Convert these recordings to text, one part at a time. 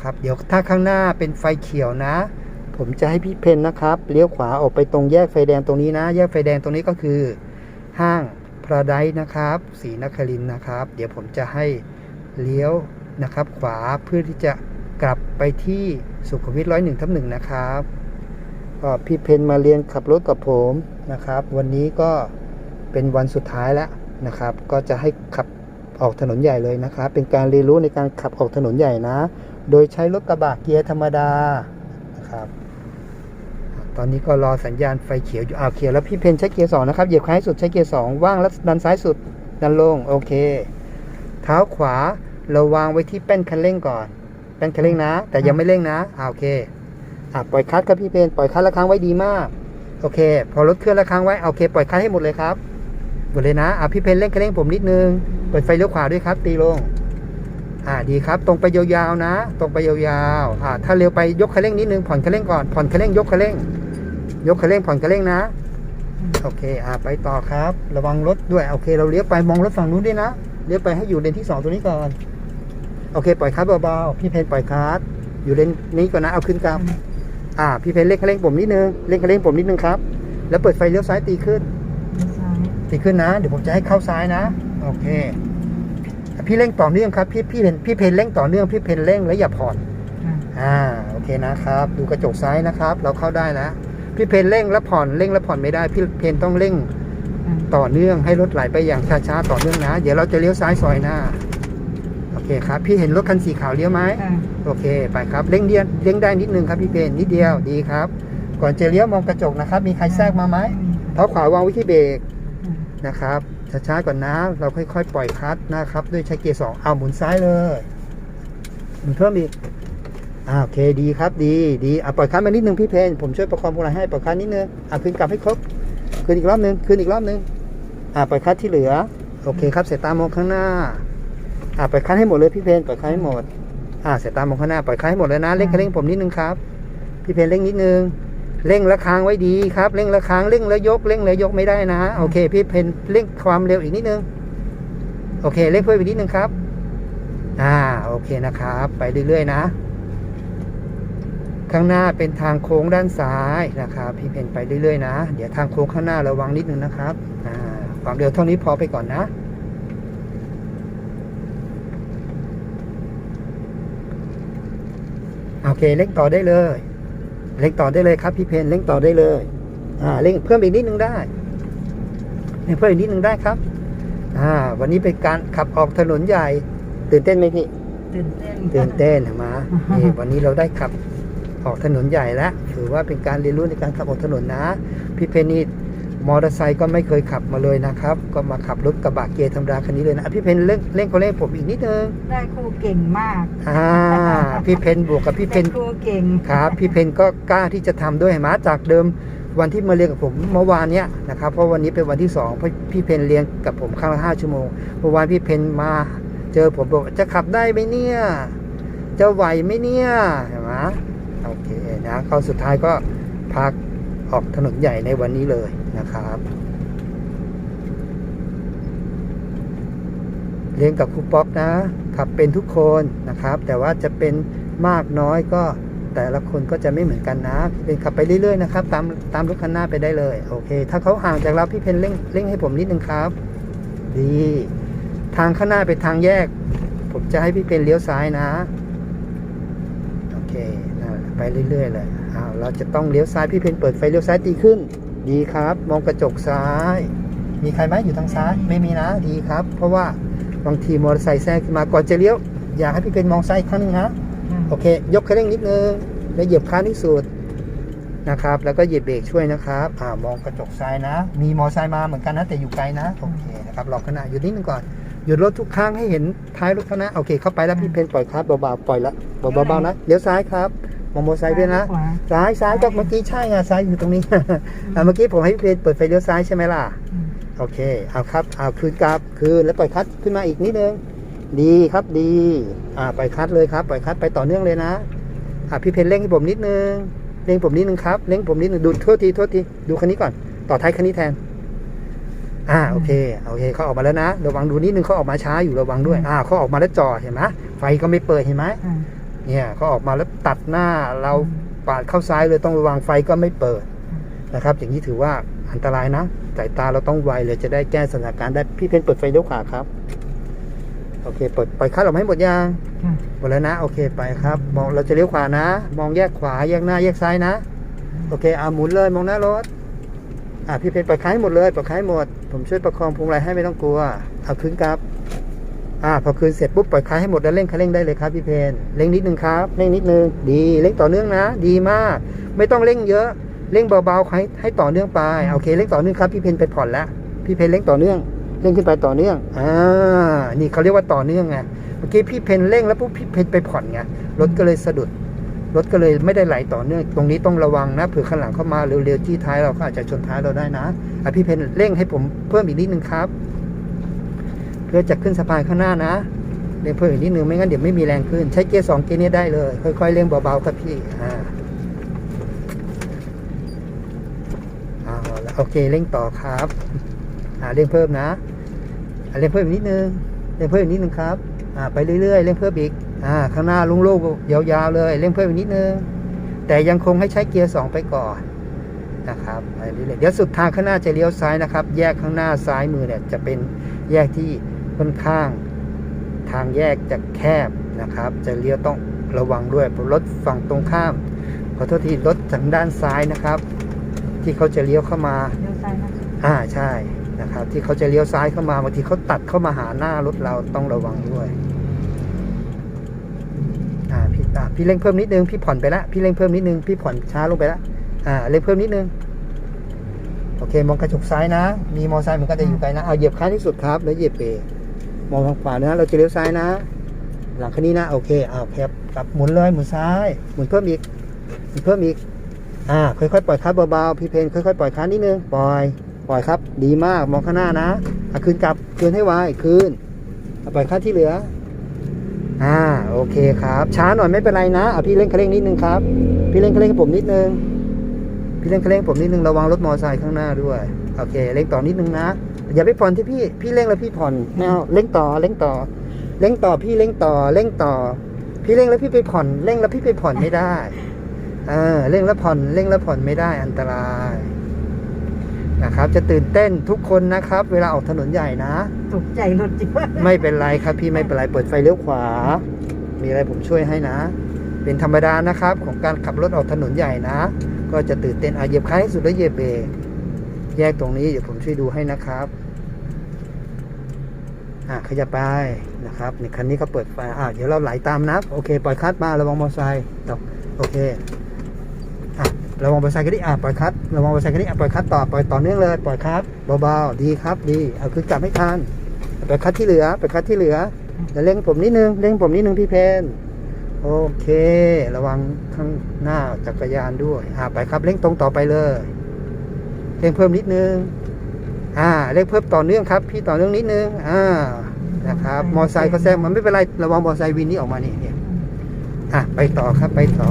นะครับ เดี๋ยวถ้าข้างหน้าเป็นไฟเขียวนะ ผมจะให้พี่เพนนะครับเลี้ยวขวาออกไปตรงแยกไฟแดงตรงนี้นะ แยกไฟแดงตรงนี้ก็คือ ห้างพระไดนะครับศรีนครินนะครับ เดี๋ยวผมจะให้เลี้ยวนะครับ ขวาเพื่อที่จะกลับไปที่สุขุมวิทร้อยหนึ่งทับหนึ่งนะครับก็พี่เพนมาเรียนขับรถกับผมนะครับ วันนี้ก็เป็นวันสุดท้ายแล้วนะครับ ก็จะให้ขับ ออกถนนใหญ่เลยนะครับเป็นการเรียนรู้ในการขับออกถนนใหญ่นะ โดยใช้รถกระบะเกียร์ธรรมดานะครับ ตอนนี้ก็รอสัญญาณไฟเขียวอยู่อ่าเขียวแล้วพี่เพนใช้เกียร์สองนะครับเหยียบค้างให้สุดใช้เกียร์สองว่างแล้วดันซ้ายสุดดันลงโอเค เท้าขวาเราวางไว้ที่แป้นคันเร่งก่อนแป้นคันเร่งนะ แต่ยังไม่เร่งนะอ่าโอเคอ่าปล่อยคลัตช์ครับพี่เพนปล่อยคลัตช์และค้างไว้ดีมากโอเค พอรถเคลื่อนละค้างไว้โอเค ปล่อยคลัตช์ให้หมดเลยครับหมดเลยนะอ่าพี่เพนเร่งคันเร่งผมนิดนึง เปิดไฟเลี้ยวขวาด้วยครับ ตีลง อ่าดีครับ ตรงไปยาวๆนะ ตรงไปยาวๆอ่าถ้าเร็วไปยกคันเร่งนิดนึงผ่อนคันเร่งก่อนผ่อนคันเร่งยกคันเร่ง ยกคันเร่งผ่อนคันเร่งนะ โอเค อ่าไปต่อครับ ระวังรถด้วยโอเค เราเลี้ยวไปมองรถฝั่งนู้นด้วยนะเลี้ยวไปให้อยู่เลนที่สองตัวนี้ก่อน โอเค ปล่อยคลัตช์เบาๆพี่เพนปล่อยคลัตช์อยู่เลนนี้ก่อนนะเอาขึ้นกลับอ่าพี่เพนเร่งคันเร่งผมนิดนึงเร่งคันเร่งผมนิดนึงครับ แล้วเปิดไฟเลี้ยวซ้ายตีขึ้นซ้ายตีขึ้นนะ เดี๋ยวผมจะให้เข้าซ้ายนะ โอเค พี่เร่งต่อเนื่องครับ พี่พี่เพนพี่เพนเร่งต่อเนื่องพี่เพนเร่งแล้วอย่าผ่อนค่ะอ่าโอเคนะครับ ดูกระจกซ้ายนะครับ เราเข้าได้แล้วพี่เพนเร่งแล้วผ่อนเร่งแล้วผ่อนไม่ได้ พี่เพนต้องเร่งค่ะต่อเนื่องให้รถไหลไปอย่างช้าๆต่อเนื่องนะ เดี๋ยวเราจะเลี้ยวซ้ายซอยหน้าโอเคครับ พี่เห็นรถคันสีขาวเลี้ยวไหมค่ะโอเคไปครับเร่งเดียนเร่งได้นิดนึงครับพี่เพนนิดเดียวดีครับ ก่อนจะเลี้ยวมองกระจกนะครับ มีใครแทรกมาไหมเท้าขวาวางไว้ที่เบรกค่ะนะครับ ช้าๆก่อนนะ เราค่อยๆ ปล่อยคลัตช์นะครับ ด้วยใช้เกียร์สองเอาหมุนซ้ายเลยหมุนเพิ่มอีกอ่าโอเคดีครับดีดีอะปล่อยคลัตช์มานิดนึงพี่เพนผมช่วยประคองพวงมาลัยให้ปล่อยคลัตช์นิดนึงอะขึ้นกลับให้ครบขึ้นอีกรอบนึงขึ้นอีกรอบนึงอะปล่อยคลัตช์ที่เหลือ โอเคครับสายตามองข้างหน้าอะปล่อยคลัตช์ให้หมดเลยพี่เพนปล่อยคลัตช์ให้หมดอะสายตามองข้างหน้าปล่อยคลัตช์ให้หมดเลยนะเร่งคันเร่งผมนิดนึงครับพี่เพนเร่งนิดนึง เร่งและค้างไว้ดีครับ เร่งและค้างเร่งแล้วยกเร่งแล้วยกไม่ได้นะโอเค พี่เพนเร่งความเร็วอีกนิดนึง โอเคเร่งเพิ่มอีกนิดนึงครับ อ่าโอเคนะครับ ไปเรื่อยๆนะ ข้างหน้าเป็นทางโค้งด้านซ้ายนะครับ พี่เพนไปเรื่อยๆนะเดี๋ยวทางโค้งข้างหน้าระวังนิดนึงนะครับอ่าความเร็วเท่านี้พอไปก่อนนะโอเคเร่งต่อได้เลย เร่งต่อได้เลยครับ พี่เพนเร่งต่อได้เลย อ่าเร่งเพิ่มอีกนิดนึงได้เร่งเพิ่มอีกนิดนึงได้ครับ อ่า วันนี้เป็นการขับออกถนนใหญ่ ตื่นเต้นไหมพี่ตื่นเต้นตื่นเต้นเห็นไหมนี่วันนี้เราได้ขับออกถนนใหญ่แล้วถือว่าเป็นการเรียนรู้ในการขับออกถนนนะ พี่เพนนี่ มอเตอร์ไซค์ก็ไม่เคยขับมาเลยนะครับ ก็มาขับรถกระบะเกียร์ธรรมดาคันนี้เลยนะอะพี่เพนเร่งเร่งคนเร่งผมอีกนิดนึงได้ครูเก่งมากอ่าพี่เพนบวกกับพี่เพได้นครูเก่งครับพี่เพนก็กล้าที่จะทำด้วยเห็นไหมจากเดิมวันที่มาเรียนกับผมเมื่อวานเนี้ยนะครับเพราะวันนี้เป็นวันที่สองเพราะพี่เพนเรียนกับผมครั้งละห้าชั่วโมงเมื่อวานพี่เพนมาเจอผมบอกจะขับได้ไหมเนี่ย จะไหวไหมเนี่ยเห็นไหมโอเคนะเขาสุดท้ายก็พักออกถนนใหญ่ในวันนี้เลย นะครับ เรียนกับครูป๊อกนะขับเป็นทุกคนนะครับ แต่ว่าจะเป็นมากน้อยก็แต่ละคนก็จะไม่เหมือนกันนะพี่เพนขับไปเรื่อยๆนะครับ ตามตามรถคันหน้าไปได้เลย โอเค ถ้าเขาห่างจากเราพี่เพนเร่งเร่งให้ผมนิดนึงครับ ดี ทางข้างหน้าเป็นทางแยก ผมจะให้พี่เพนเลี้ยวซ้ายนะ โอเคไปเรื่อยๆเลยอ้าวเราจะต้องเลี้ยวซ้ายพี่เพนเปิดไฟเลี้ยวซ้ายตีขึ้น ดีครับ มองกระจกซ้าย มีใครไหมอยู่ทางซ้าย ไม่มีนะ ดีครับ เพราะว่าบางทีมอเตอร์ไซค์แทรกขึ้นมาก่อนจะเลี้ยว อยากให้พี่เป็นมองซ้ายอีกครั้งหนึงนะ โอเค ยกคันเร่งนิดนึง แล้วเหยียบค้างที่สุดนะครับ แล้วก็เหยียบเบรกช่วยนะครับ อ่ามองกระจกซ้ายนะ มีมอเตอร์ไซค์มาเหมือนกันนะ แต่อยู่ไกลนะ โอเคนะครับ รอข้างหน้าหยุดนิดนึงก่อน หยุดรถทุกครั้งให้เห็นท้ายรถข้างหน้าโอเค เข้าไปแล้วพี่เพนปล่อยครับเบาๆ ปล่อยละเบาๆนะ เลี้ยวซ้ายครับ มองมอเตอร์ไซค์ด้วยนะขวาซ้ายซ้ายก็เมื่อกี้ใช่ไงซ้ายอยู่ตรงนี้อะเมื่อกี้ผมให้พี่เพนเปิดไฟเลี้ยวซ้ายใช่ไหมล่ะอืมโอเคเอาครับเอาคืนกลับคืนแล้วปล่อยคัดขึ้นมาอีกนิดนึงดีครับดีอ่าปล่อยคัดเลยครับปล่อยคัดไปต่อเนื่องเลยนะอ่าพี่เพนเร่งให้ผมนิดนึงเร่งผมนิดนึงครับเร่งผมนิดนึงดูโทษทีโทษทีดูคันนี้ก่อน ต่อท้ายคันนี้แทนอ่าโอเคโอเคเขาออกมาแล้วนะระวังดูนิดนึงเขาออกมาช้าอยู่ระวังด้วยอ่าเขาออกมาแล้วจอดเห็นไหมไฟก็ไม่เปิดเห็นไหมค่ะ เนี่ยเขาออกมาแล้วตัดหน้าเราปาดเข้าซ้ายเลยต้องระวังไฟก็ไม่เปิดนะครับ อย่างนี้ถือว่าอันตรายนะสายตาเราต้องไวเลยจะได้แก้สถานการณ์ได้พี่เพนเปิดไฟเลี้ยวขวาครับ โอเคเปิดปล่อยคัดออกมาให้หมดยังค่ะหมดแล้วนะ โอเคไปครับ มองเราจะเลี้ยวขวานะ มองแยกขวาแยกหน้าแยกซ้ายนะ โอเคเอาหมุนเลยมองหน้ารถอะพี่เพนปล่อยคันให้หมดเลยปล่อยคันให้หมด ผมช่วยประคองพวงมาลัยให้ไม่ต้องกลัวเอาคืนครับ อ่าพอคืนเสร็จปุ๊บปล่อยคันให้หมดแล้วเร่งคันเร่งได้เลยครับพี่เพนเร่งนิดนึงครับเร่งนิดนึงดีเร่งต่อเนื่องนะ ดีมาก ไม่ต้องเร่งเยอะเร่งเบาๆให้ให้ต่อเนื่องไปโอเคเร่งต่อเนื่องครับพี่เพนไปผ่อนแล้วพี่เพนเร่งต่อเนื่องเร่งขึ้นไปต่อเนื่องอ่านี่เขาเรียกว่าต่อเนื่องไงเมื่อกี้พี่เพนเร่งแล้วปุ๊บพี่เพนไปผ่อนไงรถก็เลยสะดุดรถก็เลยไม่ได้ไหลต่อเนื่องตรงนี้ต้องระวังนะเผื่อข้างหลังเข้ามาเร็วๆที่ท้ายเราก็อาจจะชนท้ายเราได้นะอะพี่เพนเร่งให้ผมเพิ่มอีกนิดนึงครับ เพื่อจะขึ้นสะพานข้างหน้านะเร่งเพิ่มอีกนิดนึงไม่งั้นเดี๋ยวไม่มีแรงขึ้น ใช้เกียร์สองเกียร์นี้ได้เลย ค่อยๆเร่งเบาๆครับพี่อ่าโอเคเร่งต่อครับอ่าเร่งเพิ่มนะอ่าเร่งเพิ่มอีกนิดนึงเร่งเพิ่มอีกนิดนึงครับอ่าไปเรื่อยๆเร่งเพิ่มอีกอ่าข้างหน้าลุงโล่งๆยาวๆเลยเร่งเพิ่มอีกนิดนึงแต่ยังคงให้ใช้เกียร์สองไปก่อนนะครับไปเรื่อยๆเดี๋ยวสุดทางข้างหน้าจะเลี้ยวซ้ายนะครับ แยกข้างหน้าซ้ายมือเนี่ยจะเป็นแยกที่ ค่อนข้าง ทางแยกจะแคบนะครับ จะเลี้ยวต้องระวังด้วยเพราะรถฝั่งตรงข้าม ขอโทษทีรถทางด้านซ้ายนะครับ ที่เขาจะเลี้ยวเข้ามาเลี้ยวซ้ายนะคะอ่าใช่นะครับ ที่เขาจะเลี้ยวซ้ายเข้ามาบางทีเขาตัดเข้ามาหาหน้ารถเราต้องระวังด้วยอ่าพี่อ่าพี่เร่งเพิ่มนิดนึงพี่ผ่อนไปละพี่เร่งเพิ่มนิดนึงพี่ผ่อนช้าลงไปละอ่าเร่งเพิ่มนิดนึงโอเคมองกระจกซ้ายนะ มีมอเตอร์ไซค์มันก็จะอยู่ไกลนะเอาเหยียบค้างที่สุดครับแล้วเหยียบเบรก มองทางขวานะ เราจะเลี้ยวซ้ายนะ หลังคันนี้นะ โอเคเอาวแคบกลับหมุนเลยหมุนซ้าย หมุนเพิ่มอีก หมุนเพิ่มอีก อ่า ค่อยๆปล่อยคัดเบาๆ พี่เพนค่อยๆปล่อยคัดนิดนึง ปล่อย ปล่อยครับ ดีมาก มองข้างหน้านะเอาคืนกลับ คืนให้ไวคืนปล่อยคัดที่เหลือ อ่า โอเคครับ ช้าหน่อยไม่เป็นไรนะเอาพี่เร่งคันเร่งนิดนึงครับ พี่เร่งคันเร่งผมนิดนึง พี่เร่งคันเร่งผมนิดนึง ระวังรถมอเตอร์ไซค์ข้างหน้าด้วย โอเค เร่งต่อนิดนึงนะ อย่าไปผ่อนที่พี่พี่เร่งแล้วพี่ผ่อนไม่เอาเร่งต่อเร่งต่อเร่งต่อพี่เร่งต่อเร่งต่อ พี่เร่งแล้วพี่ไปผ่อนเร่งแล้วพี่ไปผ่อนไม่ได้เออเร่งแล้วผ่อนเร่งแล้วผ่อนไม่ได้อันตรายนะครับ จะตื่นเต้นทุกคนนะครับ เวลาออกถนนใหญ่นะตกใจรถจิ๋วไม่เป็นไรครับ พี่ไม่เป็นไรเปิดไฟเลี้ยวขวา มีอะไรผมช่วยให้นะ เป็นธรรมดานะครับ ของการขับรถออกถนนใหญ่นะ ก็จะตื่นเต้นอะเหยียบค้างให้สุดแล้วเหยียบเบรก แยกตรงนี้เดี๋ยวผมช่วยดูให้นะครับอะขยับไปนะครับในคันนี้เขาเปิดไฟอะเดี๋ยวเราไหลตามนะโอเคปล่อยคัดมาระวังมอเตอร์ไซค์ตกโอเคอะระวังมอเตอร์ไซค์กันดิอะปล่อยคัดระวังมอเตอร์ไซค์กันดิอะปล่อยคัดต่อปล่อยต่อเนื่องเลยปล่อยคัดเบาๆดีครับดีเอาคือกลับให้ทันไปคัดที่เหลือไปคัดที่เหลือแล้วเร่งผมนิดนึงเร่งผมนิดนึงพี่เพนโอเค ระวังข้างหน้าจักรยานด้วยอ่าไปครับเร่งตรงต่อไปเลย เร่งเพิ่มนิดนึง อ่า เร่งเพิ่มต่อเนื่องครับ พี่ต่อเนื่องนิดนึง อ่า นะครับ มอไซค์เขาแซงมันไม่เป็นไรระวังมอไซค์วินนี้ออกมานี่เนี่ยอะไปต่อครับไปต่อ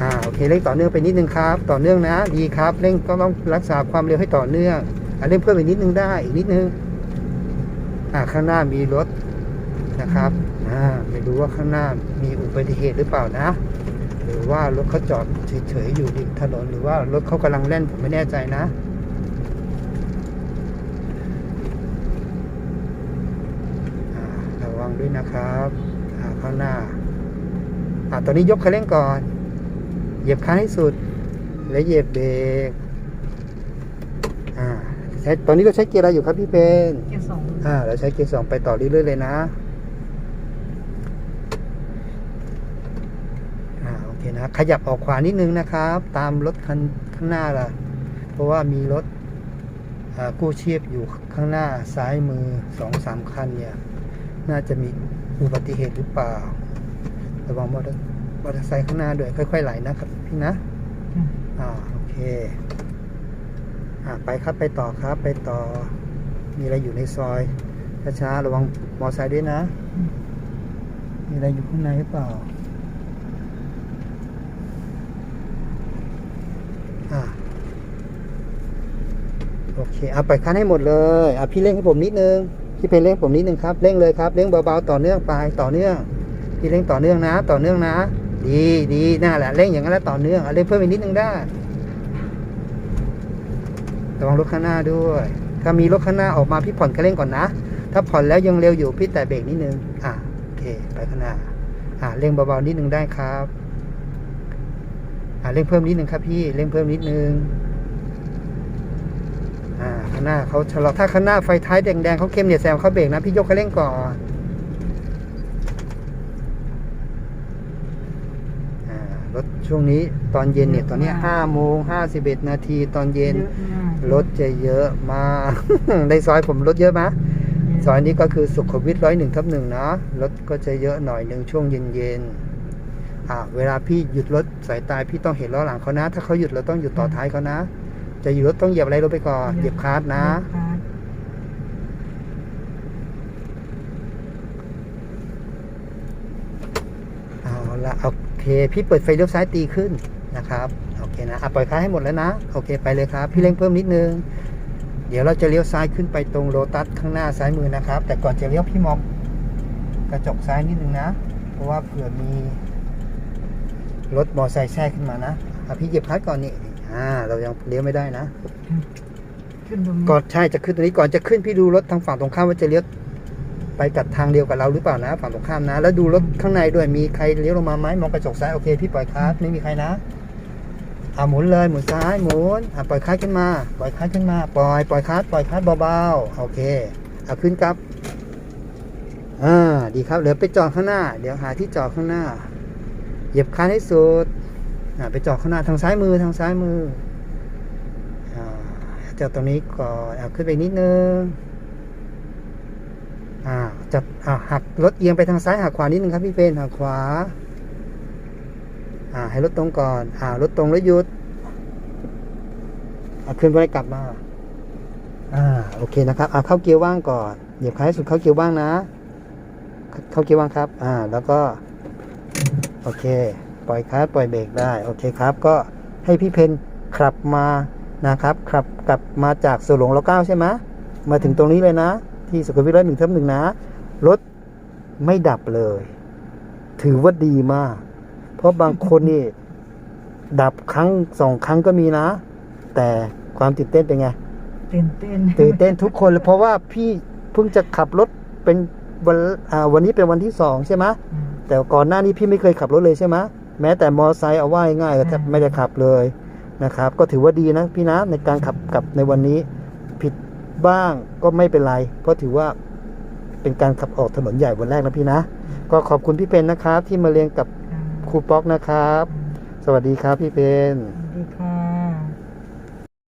อ่า โอเค เร่งต่อเนื่องไปนิดนึงครับ ต่อเนื่องนะ ดีครับ เร่งก็ต้องรักษาความเร็วให้ต่อเนื่อง อะเร่งเพิ่มอีกนิดนึงได้ อีกนิดนึง อ่า ข้างหน้ามีรถนะครับ อ่า ไม่รู้ว่าข้างหน้ามีอุบัติเหตุหรือเปล่านะ หรือว่ารถเขาจอดเฉยๆอยู่ริมถนนหรือว่ารถเขากำลังเล่นผมไม่แน่ใจนะอ่าระวังด้วยนะครับอ่าข้างหน้าอ่าตอนนี้ยกคันเร่งก่อน เหยียบคันให้สุด แล้วเหยียบเบรกอ่าใช้ตอนนี้เราใช้เกียร์อะไรอยู่ครับพี่เพนเกียร์สองอ่าเราใช้เกียร์สองไปต่อเรื่อยๆเลยนะ อ่าโอ เคนะขยับออกขวานิดนึงนะครับ ตามรถคันข้างหน้าล่ะ เพราะว่ามีรถอ่ากู้ชีพอยู่ข้างหน้าซ้ายมือสองสามคันเนี่ยน่าจะมีอุบัติเหตุหรือเปล่าระวังมอเตอร์มอเตอร์ไซค์ข้างหน้าด้วยค่อยๆไหลนะครับพี่นะอ่าโอเคอ่าไปครับไปต่อครับไปต่อ มีอะไรอยู่ในซอยช้าๆระวังมอไซค์ด้วยนะ มีอะไรอยู่ข้างในหรือเปล่า อ่าโอเคเอาไปคันให้หมดเลยอะพี่เร่งให้ผมนิดนึงพี่เพนเร่งผมนิดนึงครับเร่งเลยครับเร่งเบาๆต่อเนื่องไปต่อเนื่องพี่เร่งต่อเนื่องนะ ต่อเนื่องนะ ดีดีน่าแหละเร่งอย่างนั้นแล้วต่อเนื่องเอาเร่งเพิ่มอีกนิดนึงได้ระวังรถข้างหน้าด้วยถ้ามีรถข้างหน้าออกมาพี่ผ่อนคันเร่งก่อนนะ ถ้าผ่อนแล้วยังเร็วอยู่พี่แต่เบรกนิดนึงอะโอเคไปข้างหน้าอะเร่งเบาๆนิดนึงได้ครับ อะเร่งเพิ่มนิดนึงครับพี่เร่งเพิ่มนิดนึงอ่าข้างหน้าเขาชะลอถ้าข้างหน้าไฟท้ายแดงๆเขาเข้มเนี่ยแซงเขาเบรกนะพี่ยกคันเร่งก่อนอ่ารถช่วงนี้ตอนเย็นเนี่ยตอนเนี้ห้าโมงห้าสิบเอ็ดนาทีตอนเย็นเยอะมากรถจะเยอะมากในซอยผมรถเยอะไหมซอยนี้ก็คือสุขุมวิทร้อยหนึ่งทับหนึ่งนะรถก็จะเยอะหน่อยหนึ่งช่วงเย็นๆ อ่าเวลาพี่หยุดรถสายตาพี่ต้องเห็นล้อหลังเขานะ ถ้าเขาหยุดเราต้องหยุดต่อท้ายเขานะ จะหยุดรถต้องเหยียบอะไรลงไปก่อนเหยียบคลัสนะเหยียบคลัสเอาละโอเค พี่เปิดไฟเลี้ยวซ้ายตีขึ้นนะครับโอเคนะอะปล่อยคลัสให้หมดแล้วนะ โอเคไปเลยครับ พี่เร่งเพิ่มนิดนึง เดี๋ยวเราจะเลี้ยวซ้ายขึ้นไปตรงโลตัสข้างหน้าซ้ายมือนะครับ แต่ก่อนจะเลี้ยวพี่มองกระจกซ้ายนิดนึงนะ เพราะว่าเผื่อมี รถมอไซค์แทรกขึ้นมานะอะพี่เหยียบคลัสก่อนนี่อ่า เรายังเลี้ยวไม่ได้นะขึ้นตรงนี้ก่อนใช่จะขึ้นตรงนี้ก่อนจะขึ้นพี่ดูรถทางฝั่งตรงข้ามว่าจะเลี้ยวไปกับทางเดียวกับเราหรือเปล่านะ ฝั่งตรงข้ามนะ แล้วดูรถข้างในด้วยมีใครเลี้ยวลงมาไหมมองกระจกซ้ายโอเคพี่ปล่อยคลัสไม่มีใครนะอ่าหมุนเลยหมุนซ้ายหมุนอ่าปล่อยคลัสขึ้นมาปล่อยคลัสขึ้นมาปล่อยปล่อยคลัสปล่อยคลัสเบาๆโอเคเอาขึ้นครับอ่าดีครับเหลือไปจอดข้างหน้า เดี๋ยวหาที่จอดข้างหน้า เหยียบคลัสให้สุดไปจอดข้างหน้าทางซ้ายมือทางซ้ายมืออ่าจอดตรงนี้ก่อนเอาขึ้นไปนิดนึงอ่าจับอ่าหักรถเอียงไปทางซ้ายหักขวานิดนึงครับพี่เฟนหักขวาอ่าให้รถตรงก่อนอ่ารถตรงแล้วหยุดเอาขึ้นไปกลับมาอ่าโอเคนะครับเอาเข้าเกียร์ว่างก่อนเหยียบคล้ายสุดเข้าเกียร์ว่างนะ เข้าเกียร์ว่างครับ อ่า แล้วก็ โอเค ปล่อยคลัสปล่อยเบรกได้ โอเคครับ ก็ให้พี่เพนขับมานะครับขับกลับมาจากสวนหลวงเราเก้าใช่ไหมมาถึงตรงนี้เลยนะ ที่สุขุมวิทร้อยหนึ่งทับหนึ่งนะ รถไม่ดับเลย ถือว่าดีมาก เพราะบางคนนี่ดับครั้งสองครั้งก็มีนะ แต่ความตื่นเต้นเป็นไง ตื่นเต้น ตื่นเต้นทุกคนเลยเพราะว่าพี่เพิ่งจะขับรถเป็นวันอ่าวันนี้เป็นวันที่สองใช่ไหมอืม แต่ก่อนหน้านี้พี่ไม่เคยขับรถเลยใช่ไหมแม้แต่มอไซค์เอาว่าง่ายๆก็แทบอ่าไม่ได้ขับเลยนะครับ ก็ถือว่าดีนะพี่นะในการขับกลับในวันนี้ผิดบ้างก็ไม่เป็นไร เพราะถือว่าเป็นการขับออกถนนใหญ่วันแรกนะพี่นะ ก็ขอบคุณพี่เพนนะครับ ที่มาเรียนกับอ่าครูป๊อกนะครับ สวัสดีครับพี่เพนสวัสดีครับ